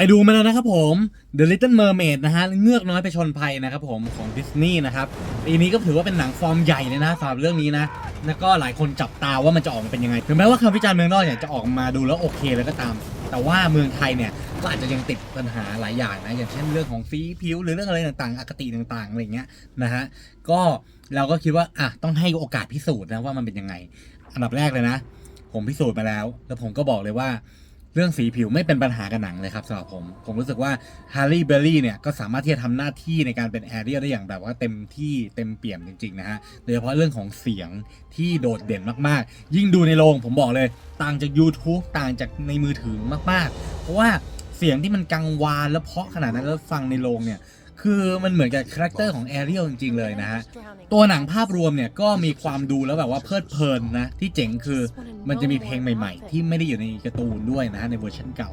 ไปดูมาแล้วนะครับผม The Little Mermaid นะฮะเงือกน้อยไปชนภัยนะครับผมของดิสนีย์นะครับปีนี้ก็ถือว่าเป็นหนังฟอร์มใหญ่เลยนะสำหรับเรื่องนี้นะแล้วก็หลายคนจับตาว่ามันจะออกมาเป็นยังไง ถึงแม้ว่าคำวิจารณ์เมืองนอกเนี่ยจะออกมาดูแล้วโอเคแล้วก็ตาม แต่ว่าเมืองไทยเนี่ยก็อาจจะยังติดปัญหาหลายอย่างนะอย่างเช่นเรื่องของสีผิวหรือเรื่องอะไรต่างๆอคติต่างๆอะไรเงี้ยนะฮะก็เราก็คิดว่าอะต้องให้โอกาสพิสูจน์นะว่ามันเป็นยังไง อันดับแรกเลยนะ ผมพิสูจน์มาแล้ว แล้วผมก็บอกเลยว่า เรื่องสีผิวไม่เป็นปัญหากับหนังเลยครับสำหรับผม ผมรู้สึกว่าฮาร์รี่เบลลี่เนี่ยก็สามารถที่จะทำหน้าที่ในการเป็นแอเรียลได้อย่างแบบว่าเต็มที่เต็มเปี่ยมจริงๆนะฮะโดยเฉพาะเรื่องของเสียงที่โดดเด่นมากๆ ยิ่งดูในโรงผมบอกเลย ต่างจาก YouTube ต่างจากในมือถือมากๆ เพราะว่าเสียงที่มันกังวานและเพราะขนาดนั้นแล้วฟังในโรงเนี่ย คือมันเหมือนกับคาแรคเตอร์ของแอเรียลจริง ๆ เลยนะฮะ ตัวหนังภาพรวมเนี่ยก็มีความดูแล้วแบบว่าเพลิดเพลินนะ ที่เจ๋งคือมันจะมีเพลงใหม่ ๆ ที่ไม่ได้อยู่ในการ์ตูนด้วยนะฮะในเวอร์ชันเก่า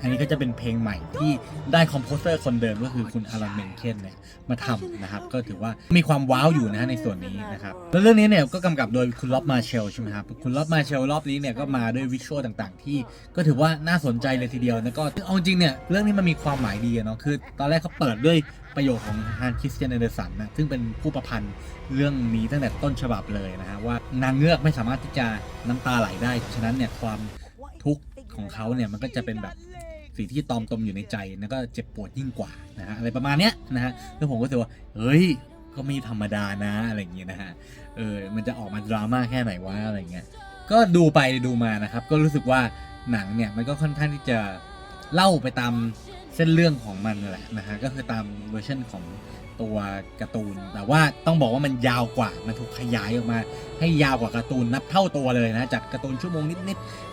อันนี้ก็จะเป็นเพลงใหม่ที่ได้คอมโพสเตอร์คนเดิมก็คือคุณอารันเมนเคนเนี่ยมาทำนะครับ ก็ถือว่ามีความว้าวอยู่นะฮะในส่วนนี้นะครับ แล้วเรื่องนี้เนี่ยก็กำกับโดยคุณล็อบมาเชลใช่ไหมครับ คุณล็อบมาเชลรอบนี้เนี่ยก็มาด้วยวิชวลต่างๆ ที่ก็ถือว่าน่าสนใจเลยทีเดียวแล้วก็เอาจริงเนี่ยเรื่องนี้มันมีความหมายดีอะเนาะคือ ตอนแรกเขาเปิดด้วยประโยคของฮันคริสเตียนเดอร์สันนะซึ่งเป็นผู้ประพันธ์เรื่องนี้ตั้งแต่ต้นฉบับเลยนะฮะว่านางเงือกไม่สามารถที่จะน้ำตาไหลได้ ฉะนั้นเนี่ยความทุกข์ของเขาเนี่ยมันก็จะเป็นแบบ สิ่งที่ตอมตมอยู่ในใจแล้วก็เจ็บปวดยิ่งกว่านะฮะอะไรประมาณเนี้ยนะฮะแล้วผมก็รู้สึกว่าเฮ้ยก็ไม่ธรรมดานะอะไรอย่างเงี้ยนะฮะเออมันจะออกมาดราม่าแค่ไหนวะอะไรเงี้ยก็ดูไปดูมานะครับ ก็รู้สึกว่าหนังเนี่ยมันก็ค่อนข้างที่จะเล่าไปตามเส้นเรื่องของมันนั่นแหละนะฮะก็คือตามเวอร์ชันของตัวการ์ตูน แต่ว่าต้องบอกว่ามันยาวกว่ามันถูกขยายออกมา ให้ยาวกว่าการ์ตูนนับเท่าตัวเลยนะจากการ์ตูนชั่วโมงนิดๆ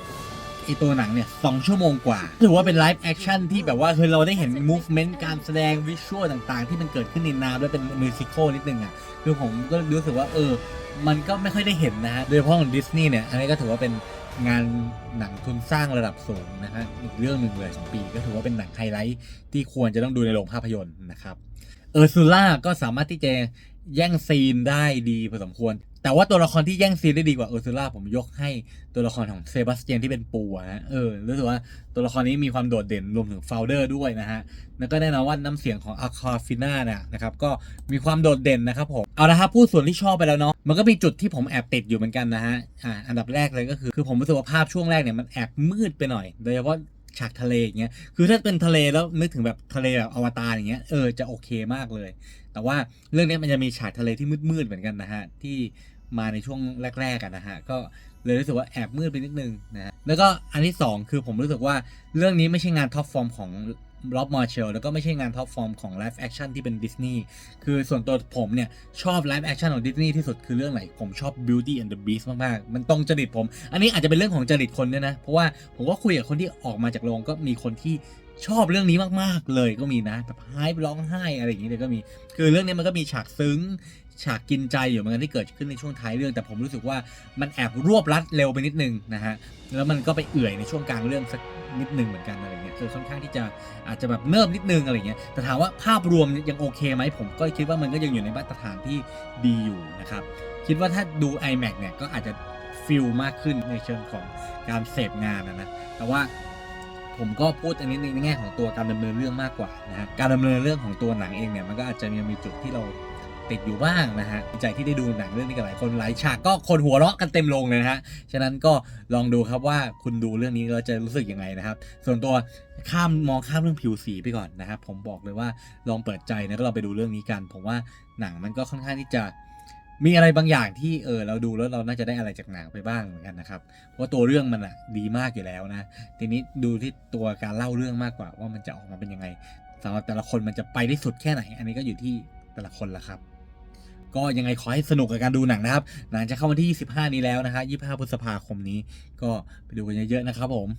ไอตัวหนังเนี่ยสองชั่วโมงกว่า ถือว่าเป็นไลฟ์แอคชั่นที่แบบว่าคือเราได้เห็นมูฟเมนต์การแสดงวิชวลต่างๆ ที่มันเกิดขึ้นในน้ำด้วยเป็นมิวสิควลนิดนึงอะคือผมก็รู้สึกว่าเออ มันก็ไม่ค่อยได้เห็นนะฮะ โดยเฉพาะของดิสนีย์เนี่ย อันนี้ก็ถือว่าเป็นงานหนังทุนสร้างระดับสูงนะฮะอีกเรื่องหนึ่งเลยของปีก็ถือว่าเป็นหนังไฮไลท์ที่ควรจะต้องดูในโรงภาพยนตร์นะครับเออร์ซูล่าก็สามารถที่จะแย่งซีนได้ดีพอสมควร แต่ว่าตัวละครที่แย่งซีนได้ดีกว่าเออร์ซูล่าผมยกให้ตัวละครของเซบาสเตียนที่เป็นปูอะนะเออรู้สึกว่าตัวละครนี้มีความโดดเด่นรวมถึงโฟลเดอร์ด้วยนะฮะแล้วก็แน่นอนว่าน้ำเสียงของอาคาฟิน่าเนี่ยนะครับก็มีความโดดเด่นนะครับผมเอาละครับพูดส่วนที่ชอบไปแล้วเนาะมันก็มีจุดที่ผมแอบติดอยู่เหมือนกันนะฮะอ่าอันดับแรกเลยก็คือคือผมรู้สึกว่าภาพช่วงแรกเนี่ยมันแอบมืดไปหน่อยโดยเฉพาะฉากทะเลอย่างเงี้ย คือถ้าเป็นทะเลแล้วนึกถึงแบบทะเลแบบอวตารอย่างเงี้ย เออจะโอเคมากเลย แต่ว่าเรื่องนี้มันจะมีฉากทะเลที่มืดๆเหมือนกันนะฮะ ที่ มาในช่วงแรกๆกันนะฮะก็เลยรู้สึกว่าแอบมืดไปนิดนึงนะฮะแล้วก็อันที่สองคือผมรู้สึกว่าเรื่องนี้ไม่ใช่งานท็อปฟอร์มของล็อบมาเชลแล้วก็ไม่ใช่งานท็อปฟอร์มของไลฟ์แอคชั่นที่เป็นดิสนีย์คือส่วนตัวผมเนี่ย ชอบไลฟ์แอคชั่นของดิสนีย์ที่สุดคือเรื่องไหน ผมชอบ Beauty and the Beast มาก ๆ มันตรงจริตผม อันนี้อาจจะเป็นเรื่องของจริตคนด้วยนะ เพราะว่าผมก็คุยกับคนที่ออกมาจากโรงก็มีคนที่ ชอบเรื่องนี้มากๆเลยก็มีนะแบบไห้ร้องไห้อะไรอย่างนี้เลยก็มี คือเรื่องนี้มันก็มีฉากซึ้ง ฉากกินใจอยู่เหมือนกันที่เกิดขึ้นในช่วงท้ายเรื่อง แต่ผมรู้สึกว่ามันแอบรวบรัดเร็วไปนิดนึงนะฮะแล้วมันก็ไปเอื่อยในช่วงกลางเรื่องสักนิดนึงเหมือนกันอะไรเงี้ยคือค่อนข้างที่จะอาจจะแบบเนิบนิดนึงอะไรเงี้ยแต่ถามว่าภาพรวมยังโอเคไหมผมก็คิดว่ามันก็ยังอยู่ในมาตรฐานที่ดีอยู่นะครับคิดว่าถ้าดู iMac เนี่ยก็อาจจะฟิลมากขึ้นในเชิงของการเสพงานนะนะแต่ว่า ผมก็พูดอันนี้ในแง่ของตัวการดำเนินเรื่องมากกว่านะฮะการดำเนินเรื่องของตัวหนังเองเนี่ยมันก็อาจจะยังมีจุดที่เราติดอยู่บ้างนะฮะใจที่ได้ดูหนังเรื่องนี้กับหลายคนหลายฉากก็คนหัวเราะกันเต็มโรงเลยนะฮะ ฉะนั้นก็ลองดูครับว่าคุณดูเรื่องนี้เราจะรู้สึกยังไงนะครับ ส่วนตัวข้ามมองข้ามเรื่องผิวสีไปก่อนนะครับ ผมบอกเลยว่าลองเปิดใจนะก็ลองไปดูเรื่องนี้กัน ผมว่าหนังมันก็ค่อนข้างที่จะ มีอะไรบางอย่างที่เออเราดูแล้วเราน่าจะได้อะไรจากหนังไปบ้างเหมือนกันนะครับเพราะว่าตัวเรื่องมันอะดีมากอยู่แล้วนะ ทีนี้ดูที่ตัวการเล่าเรื่องมากกว่า ว่ามันจะออกมาเป็นยังไงสำหรับแต่ละคนมันจะไปได้สุดแค่ไหน อันนี้ก็อยู่ที่แต่ละคนละครับ ก็ยังไงขอให้สนุกกับการดูหนังนะครับ หนังจะเข้าวันที่ 25 นี้แล้วนะฮะ25พฤษภาคมนี้ ก็ไปดูกันเยอะๆนะครับผม